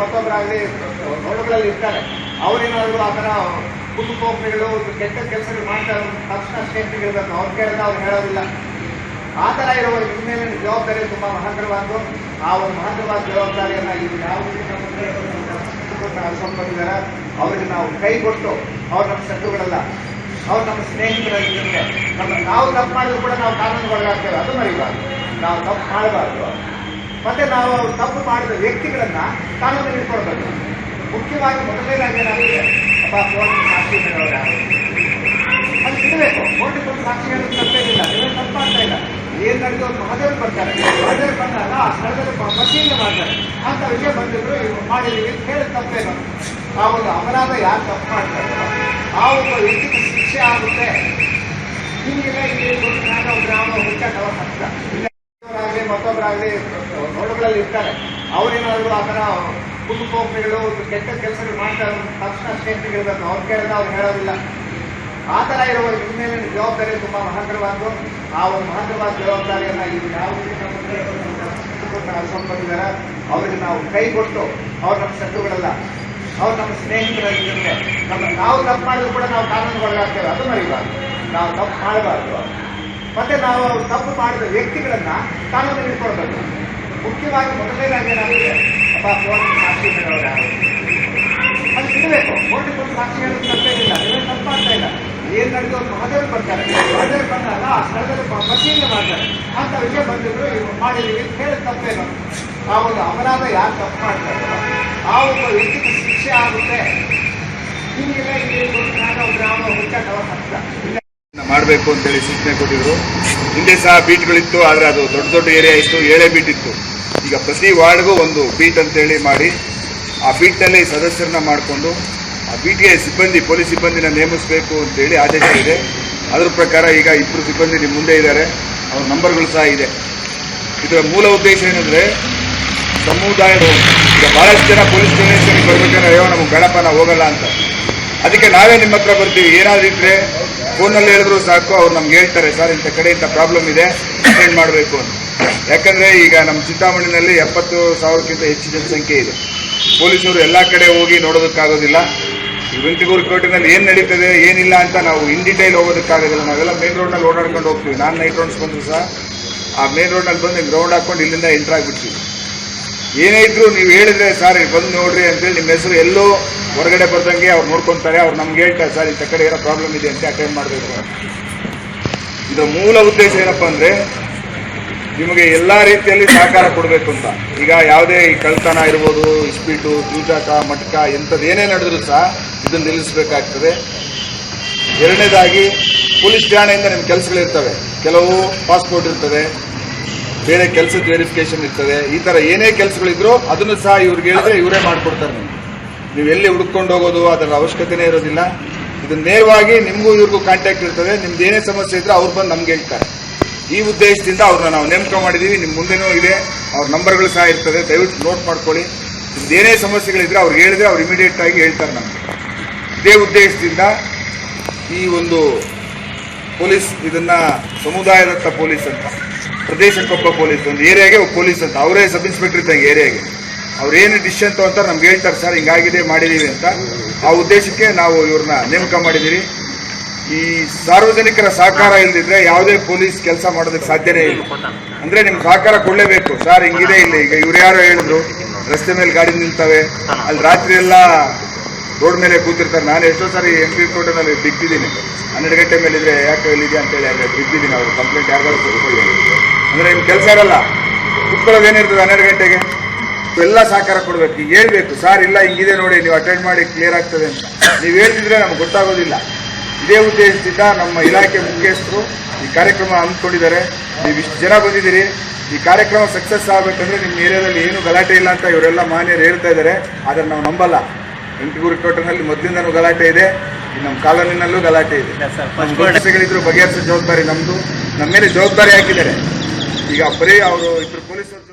ಮತ್ತೊಬ್ಬರಾಗಲಿ ಹೊರಗಳಲ್ಲಿ ಇರ್ತಾರೆ. ಅವರೇನಾದ್ರು ಆ ಥರ ಕುಟುಂಬೋಪರಿಗಳು ಕೆಟ್ಟ ಕೆಲಸಗಳು ಮಾಡ್ತಾರೆ ತಕ್ಷಣ ಸ್ಟೇಟ್ಮೆಂಟ್ ಇರಬೇಕು. ಅವ್ರು ಕೇಳಿದ್ರೆ ಅವ್ರು ಹೇಳೋದಿಲ್ಲ. ಆ ಥರ ಇರುವ ಹಿನ್ನೆಲೆ ಜವಾಬ್ದಾರಿ ತುಂಬ ಮಹತ್ತರವಾದ್ದು. ಆ ಒಂದು ಮಹತ್ತರವಾದ ಜವಾಬ್ದಾರಿಯನ್ನು ಇಲ್ಲಿ ಯಾವ ಅನ್ಕೊಂಡ್ಬಂದಿದ್ದಾರೆ ಅವ್ರಿಗೆ ನಾವು ಕೈ ಕೊಟ್ಟು ಅವ್ರು ನಮ್ಮ ಶತ್ರುಗಳಲ್ಲ, ಅವ್ರು ನಮ್ಮ ಸ್ನೇಹಿತರಾಗಿರ್ತಾರೆ ನಮ್ಮ ನಾವು ತಪ್ಪು ಮಾಡಿದ್ರು ಕೂಡ ನಾವು ಕಾನೂನುಗಳಾಗ್ತೇವೆ ಅದು ಮರಿಬಾರ್ದು. ನಾವು ತಪ್ಪು ಮಾಡಬಾರ್ದು. ಮತ್ತೆ ನಾವು ತಪ್ಪು ಮಾಡಿದ ವ್ಯಕ್ತಿಗಳನ್ನ ಕಾನೂನು ಇಟ್ಕೊಳ್ಬೇಕು ಮುಖ್ಯವಾಗಿ ಮೊದಲನೇದಾಗಿ ಏನಾಗುತ್ತೆ ಅಪ್ಪ ಫೋನ್ ಸಾಕ್ಷಿ ಹೇಳೋರು ಯಾರು? ಅಲ್ಲಿ ಇಡಬೇಕು ಕೋರ್ಟಿಗೆ ಬಂದು ಸಾಕ್ಷಿ ಹೇಳೋದು ಇಲ್ಲ. ನೀವೇ ತಪ್ಪು ಮಾಡ್ತಾ ಇಲ್ಲ. ಏನ್ ನಡೆದು ಮಹದೇವ್ ಬರ್ತಾರೆ. ಮಹದೇವ್ ಬಂದಾಗ ಆ ಸ್ಥಳದಲ್ಲಿ ಪರಿಶೀಲನೆ ಮಾಡ್ತಾರೆ. ಅಂತ ವಿಷಯ ಬಂದಿದ್ರು, ಇವ್ರು ಮಾಡಿದೀವಿ ಅಂತ ತಪ್ಪೇ ತಪ್ಪೇನು ಆ ಒಂದು ಅಪರಾಧ ಯಾರು ತಪ್ಪು ಮಾಡ್ತಾರೆ? ಆ ಒಬ್ಬ ವ್ಯಕ್ತಿಗೆ ಶಿಕ್ಷೆ ಆಗುತ್ತೆ. ಹಿಂದಿನ ಇಲ್ಲಿ ಗ್ರಾಮ ಯಾವನೋ ಹತ್ತಿರ ಇಲ್ಲ ಮತ್ತೊಬ್ಬರಾಗಲಿ ಹೊರಗಳಲ್ಲಿ ಇರ್ತಾರೆ. ಅವರೇನಾದ್ರು ಆ ಥರ ಒಂದು ಕೆಟ್ಟ ಕೆಲಸಗಳು ಮಾಡ್ತಾರೆ ತಕ್ಷಣ ಸ್ಟೇಟ್ಮೆಂಟ್ ಇರಬೇಕು ಅವ್ರು ಕೇಳಿದ್ರೆ ಅವ್ರು ಹೇಳೋದಿಲ್ಲ. ಆ ಥರ ಇರುವ ಹಿನ್ನೆಲೆ ಜವಾಬ್ದಾರಿ ತುಂಬ ಮಹತ್ತರವಾದ್ದು. ಆ ಒಂದು ಮಹತ್ತರವಾದ ಜವಾಬ್ದಾರಿಯನ್ನು ಇವು ಯಾವ ಅನ್ಕೊಂಡ್ಬಂದಿದ್ದಾರೆ ಅವ್ರಿಗೆ ನಾವು ಕೈ ಕೊಟ್ಟು ಅವ್ರು ನಮ್ಮ ಶತ್ರುಗಳಲ್ಲ, ಅವ್ರು ನಮ್ಮ ಸ್ನೇಹಿತರಾಗಿರುತ್ತೆ ನಮ್ಮ ನಾವು ತಪ್ಪು ಮಾಡಿದ್ರು ಕೂಡ ನಾವು ಕಾನೂನುಗೊಳಗಾಗ್ತೇವೆ ಅದು ಮರಿಬಾರ್ದು ನಾವು ತಪ್ಪು ಮಾಡಬಾರ್ದು. ಮತ್ತೆ ನಾವು ತಪ್ಪು ಮಾಡಿದ ವ್ಯಕ್ತಿಗಳನ್ನ ಕಾನೂನು ಇಟ್ಕೊಳ್ಬೇಕು. ಮುಖ್ಯವಾಗಿ ಮೊದಲನೇದಾಗಿ ಏನಾಗುತ್ತೆ ಅಪ್ಪ ಫೋನ್ ಸಾಕ್ಷಿ ಹೇಳೋರು ಇಡಬೇಕು ಕೋರ್ಟ್ ಕೊಟ್ಟು ಸಾಕ್ಷಿ ಹೇಳೋದು ಇಲ್ಲ ನೀವೇ ತಪ್ಪು ಆಗ್ತಾ ಇಲ್ಲ. ಏನ್ ನಡೆದು ಮಹದೇವ್ ಬರ್ತಾರೆ. ಮಹದೇವ್ ಬಂದಾಗ ಆ ಸ್ಥಳದಲ್ಲಿ ಪರಿಶೀಲನೆ ಮಾಡ್ತಾರೆ. ಅಂತ ವಿಷಯ ಬಂದಿದ್ರು. ಇವ್ರು ಮಾಡಿದೀವಿ ಅಂತ ಹೇಳಿದ ತಪ್ಪೇನು? ಆ ಒಂದು ಅಪರಾಧ ಯಾರು ತಪ್ಪು ಮಾಡ್ತಾರೆ? ಆ ಒಬ್ಬ ವ್ಯಕ್ತಿಗೆ ಶಿಕ್ಷೆ ಆಗುತ್ತೆ. ಹೀಗೆಲ್ಲ ಇಲ್ಲಿ ಗ್ರಾಮ ನಾಗ ಒಬ್ರು ಯಾವನೋ ಹುಚ್ಚಾಟವ ಹತ್ತ ಮಾಡಬೇಕು ಅಂತೇಳಿ ಸೂಚನೆ ಕೊಟ್ಟಿದ್ರು. ಹಿಂದೆ ಸಹ ಬೀಟ್ಗಳಿತ್ತು ಆದರೆ ಅದು ದೊಡ್ಡ ದೊಡ್ಡ ಏರಿಯಾ ಇತ್ತು, ಏಳೆ ಬೀಟ್ ಇತ್ತು. ಈಗ ಪ್ರತಿ ವಾರ್ಡ್ಗೂ ಒಂದು ಬೀಟ್ ಅಂತೇಳಿ ಮಾಡಿ ಆ ಬೀಟ್ನಲ್ಲಿ ಸದಸ್ಯರನ್ನ ಮಾಡಿಕೊಂಡು ಆ ಬೀಟ್ಗೆ ಸಿಬ್ಬಂದಿ, ಪೊಲೀಸ್ ಸಿಬ್ಬಂದಿನ ನೇಮಿಸಬೇಕು ಅಂತೇಳಿ ಆದೇಶ ಇದೆ. ಅದ್ರ ಪ್ರಕಾರ ಈಗ ಇಬ್ಬರು ಸಿಬ್ಬಂದಿ ನಿಮ್ಮ ಮುಂದೆ ಇದ್ದಾರೆ. ಅವ್ರ ನಂಬರ್ಗಳು ಸಹ ಇದೆ. ಇದರ ಮೂಲ ಉದ್ದೇಶ ಏನಂದ್ರೆ ಸಮುದಾಯದ ಈಗ ಬಹಳಷ್ಟು ಜನ ಪೊಲೀಸ್ ಸ್ಟೇಷನ್ಗೆ ಬರ್ಬೇಕಾದ್ರೆ ಅಯ್ಯೋ ನಮಗೆ ಬೇಡಪ್ಪ ನಾವು ಹೋಗಲ್ಲ ಅಂತ. ಅದಕ್ಕೆ ನಾವೇ ನಿಮ್ಮ ಹತ್ರ ಬರ್ತೀವಿ. ಏನಾದ್ರು ಇದ್ರೆ ಫೋನಲ್ಲಿ ಹೇಳಿದ್ರು ಸಾಕು. ಅವ್ರು ನಮ್ಗೆ ಹೇಳ್ತಾರೆ, ಸರ್, ಇಂಥ ಕಡೆ ಇಂಥ ಪ್ರಾಬ್ಲಮ್ ಇದೆ. ಅಟೆಂಡ್ ಮಾಡಬೇಕು? ಅಂತ. ಯಾಕಂದ್ರೆ ಈಗ ನಮ್ಮ ಚಿಂತಾಮಣಿನಲ್ಲಿ ಎಪ್ಪತ್ತು ಸಾವಿರಕ್ಕಿಂತ ಹೆಚ್ಚು ಜನಸಂಖ್ಯೆ ಇದೆ. ಪೊಲೀಸರು ಎಲ್ಲ ಕಡೆ ಹೋಗಿ ನೋಡೋದಕ್ಕಾಗೋದಿಲ್ಲ. ಈ ವೆಂಕಟಗೂರು ಕೋರ್ಟಿನಲ್ಲಿ ಏನು ನಡೀತದೆ, ಏನಿಲ್ಲ ಅಂತ ನಾವು ಇನ್ ಡಿಟೈಲ್ ಹೋಗೋದಕ್ಕಾಗೋದಿಲ್ಲ. ನಾವೆಲ್ಲ ಮೇನ್ ರೋಡ್ನಲ್ಲಿ ಓಡಾಡ್ಕೊಂಡು ಹೋಗ್ತೀವಿ. ನಾನು ನೈಟ್ ರೌಂಡ್ಸ್ ಬಂದರೂ ಸಹ, ಆ ಮೇನ್ ರೋಡ್ನಲ್ಲಿ ಬಂದು ಗ್ರೌಂಡ್ ಹಾಕೊಂಡು ಇಲ್ಲಿಂದ ಎಂಟ್ರ್ ಆಗಿಬಿಡ್ತೀವಿ. ಏನೇ ಇದ್ರು ನೀವು ಹೇಳಿದ್ರೆ ಸರ್, ಬಂದು ನೋಡ್ರಿ ಅಂತೇಳಿ ನಿಮ್ಮ ಹೆಸರು ಎಲ್ಲೋ ಹೊರಗಡೆ ಬರ್ದಂಗೆ ಅವ್ರು ನೋಡ್ಕೊಂತಾರೆ. ಅವ್ರು ನಮ್ಗೆ ಹೇಳ್ತಾರೆ, ಸರ್ ಇಂಥ ಕಡೆ ಏನೋ ಪ್ರಾಬ್ಲಮ್ ಇದೆ ಅಂತ ಅಟೆಂಡ್ ಮಾಡಬೇಕು ಇದರ ಮೂಲ ಉದ್ದೇಶ ಏನಪ್ಪ ಅಂದ್ರೆ ನಿಮಗೆ ಎಲ್ಲ ರೀತಿಯಲ್ಲಿ ಸಹಕಾರ ಕೊಡಬೇಕು ಅಂತ. ಈಗ ಯಾವುದೇ ಈ ಕಳ್ತನ ಇರ್ಬೋದು, ಇಸ್ಪೀಟು ಜೂಜಾಟ ಮಟ್ಕ ಎಂಥದ್ದು ಏನೇ ನಡೆದ್ರು ಸಹ ಇದನ್ನು ನಿಲ್ಲಿಸಬೇಕಾಗ್ತದೆ. ಎರಡನೇದಾಗಿ, ಪೊಲೀಸ್ ಠಾಣೆಯಿಂದ ನಿಮ್ಮ ಕೆಲಸಗಳಿರ್ತವೆ ಕೆಲವು ಪಾಸ್ಪೋರ್ಟ್ ಇರ್ತದೆ, ಬೇರೆ ಕೆಲಸದ ವೆರಿಫಿಕೇಶನ್ ಇರ್ತದೆ. ಈ ಥರ ಏನೇ ಕೆಲಸಗಳಿದ್ರು ಅದನ್ನು ಸಹ ಇವ್ರಿಗೆ ಹೇಳಿದ್ರೆ ಇವರೇ ಮಾಡಿಕೊಡ್ತಾರೆ ನಿಮ್ಗೆ. ನೀವು ಎಲ್ಲಿ ಹುಡುಕೊಂಡು ಹೋಗೋದು, ಅದರ ಅವಶ್ಯಕತೆನೇ ಇರೋದಿಲ್ಲ. ಇದನ್ನು ನೇರವಾಗಿ ನಿಮಗೂ ಇವ್ರಿಗೂ ಕಾಂಟ್ಯಾಕ್ಟ್ ಇರ್ತದೆ. ನಿಮ್ದು ಏನೇ ಸಮಸ್ಯೆ ಇದ್ರೆ ಅವ್ರು ಬಂದು ನಮ್ಗೆ ಹೇಳ್ತಾರೆ. ಈ ಉದ್ದೇಶದಿಂದ ಅವ್ರನ್ನ ನಾವು ನೇಮಕ ಮಾಡಿದ್ದೀವಿ ನಿಮ್ಮ ಮುಂದೆನೂ ಇದೆ. ಅವ್ರ ನಂಬರ್ಗಳು ಸಹ ಇರ್ತದೆ. ದಯವಿಟ್ಟು ನೋಟ್ ಮಾಡ್ಕೊಳ್ಳಿ. ಏನೇ ಸಮಸ್ಯೆಗಳಿದ್ರೆ ಅವ್ರಿಗೆ ಹೇಳಿದ್ರೆ ಅವ್ರು ಇಮಿಡಿಯೇಟ್ ಆಗಿ ಹೇಳ್ತಾರೆ ನಮಗೆ. ಇದೇ ಉದ್ದೇಶದಿಂದ ಈ ಒಂದು ಪೊಲೀಸ್, ಇದನ್ನ ಸಮುದಾಯದತ್ತ ಪೊಲೀಸ್ ಅಂತ, ಪ್ರದೇಶಕ್ಕೊಬ್ಬ ಪೊಲೀಸ್, ಒಂದು ಏರಿಯಾಗೆ ಒಬ್ಬ ಪೊಲೀಸ್ ಅಂತ, ಅವರೇ ಸಬ್ ಇನ್ಸ್ಪೆಕ್ಟರ್ ಇದ್ದಂಗೆ ಏರಿಯಾಗೆ. ಅವ್ರು ಏನು ಡಿಸಿಷನ್ ತಗೊಂತಾರೆ ನಮ್ಗೆ ಹೇಳ್ತಾರೆ, ಸರ್, ಹಿಂಗಾಗಿದೆ, ಮಾಡಿದೀವಿ ಅಂತ. ಆ ಉದ್ದೇಶಕ್ಕೆ ನಾವು ಇವ್ರನ್ನ ನೇಮಕ ಮಾಡಿದ್ದೀವಿ ಈ ಸಾರ್ವಜನಿಕರ ಸಹಕಾರ ಇಲ್ದಿದ್ರೆ ಯಾವುದೇ ಪೊಲೀಸ್ ಕೆಲಸ ಮಾಡೋದಕ್ಕೆ ಸಾಧ್ಯನೇ ಇಲ್ಲ. ಅಂದ್ರೆ ನಿಮ್ಗೆ ಸಹಕಾರ ಕೊಡಲೇಬೇಕು. ಸರ್ ಹಿಂಗಿದೆ ಇಲ್ಲಿ. ಈಗ ಇವ್ರು ಯಾರೋ ಹೇಳಿದ್ರು, ರಸ್ತೆ ಮೇಲೆ ಗಾಡಿ ನಿಲ್ತವೆ ಅಲ್ಲಿ ರಾತ್ರಿ ಎಲ್ಲ ರೋಡ್ ಮೇಲೆ ಕೂತಿರ್ತಾರೆ. ನಾನು ಎಷ್ಟೋ ಸಾರಿ ಎಂ ಪಿ ಕೋಟೆನಲ್ಲಿ ಬಿದ್ದಿದ್ದೀನಿ. ಹನ್ನೆರಡು ಗಂಟೆ ಮೇಲೆ ಇದ್ರೆ ಯಾಕೆ ಇಲ್ಲಿದೆ ಅಂತೇಳಿ ಅಲ್ಲಿ ಬಿದ್ದಿದ್ದೀನಿ. ಅವ್ರು ಕಂಪ್ಲೇಂಟ್ ಯಾರಿಗಾದ್ರು ಕೊಡ್ಕೊಳ್ಳಿ ಅಂದ್ರೆ ನಿಮ್ ಕೆಲಸ ಇರಲ್ಲ. ಕುತ್ಕೊಳ್ಳೋದು ಏನಿರ್ತದೆ ಹನ್ನೆರಡು ಗಂಟೆಗೆ? ಎಲ್ಲ ಸಹಕಾರ ಕೊಡ್ಬೇಕು. ಈಗ ಹೇಳ್ಬೇಕು, ಸರ್ ಇಲ್ಲ, ಹಿಂಗಿದೆ ನೋಡಿ, ನೀವು ಅಟೆಂಡ್ ಮಾಡಿ ಕ್ಲಿಯರ್ ಆಗ್ತದೆ ಅಂತ. ನೀವು ಹೇಳ್ತಿದ್ರೆ ನಮ್ಗೆ ಗೊತ್ತಾಗೋದಿಲ್ಲ. ಇದೇ ಉದ್ದೇಶದಿಂದ ನಮ್ಮ ಇಲಾಖೆ ಮುಖ್ಯಸ್ಥರು ಈ ಕಾರ್ಯಕ್ರಮ ಹಮ್ಮಿಕೊಂಡಿದ್ದಾರೆ. ನೀವು ಇಷ್ಟು ಜನ ಬಂದಿದ್ದೀರಿ. ಈ ಕಾರ್ಯಕ್ರಮ ಸಕ್ಸಸ್ ಆಗಬೇಕಂದ್ರೆ ನಿಮ್ಮ ಏರಿಯಾದಲ್ಲಿ ಏನು ಗಲಾಟೆ ಇಲ್ಲ ಅಂತ ಇವರೆಲ್ಲ ಮಾನ್ಯರು ಹೇಳ್ತಾ ಇದ್ದಾರೆ. ಆದರೆ ನಾವು ನಂಬಲ್ಲ. ಎಂಟಗೂರು ಕೋಟನಲ್ಲಿ ಮೊದಲಿಂದನೂ ಗಲಾಟೆ ಇದೆ. ನಮ್ಮ ಕಾಲೋನಿನಲ್ಲೂ ಗಲಾಟೆ ಇದೆ. ಸಮಸ್ಯೆಗಳಿದ್ರು ಬಗೆಹರಿಸೋ ಜವಾಬ್ದಾರಿ ನಮ್ಮದು ನಮ್ಮ ಮೇಲೆ ಜವಾಬ್ದಾರಿ ಹಾಕಿದ್ದಾರೆ. ಈಗ ಬರೀ ಅವರು ಇಬ್ಬರು ಪೊಲೀಸರು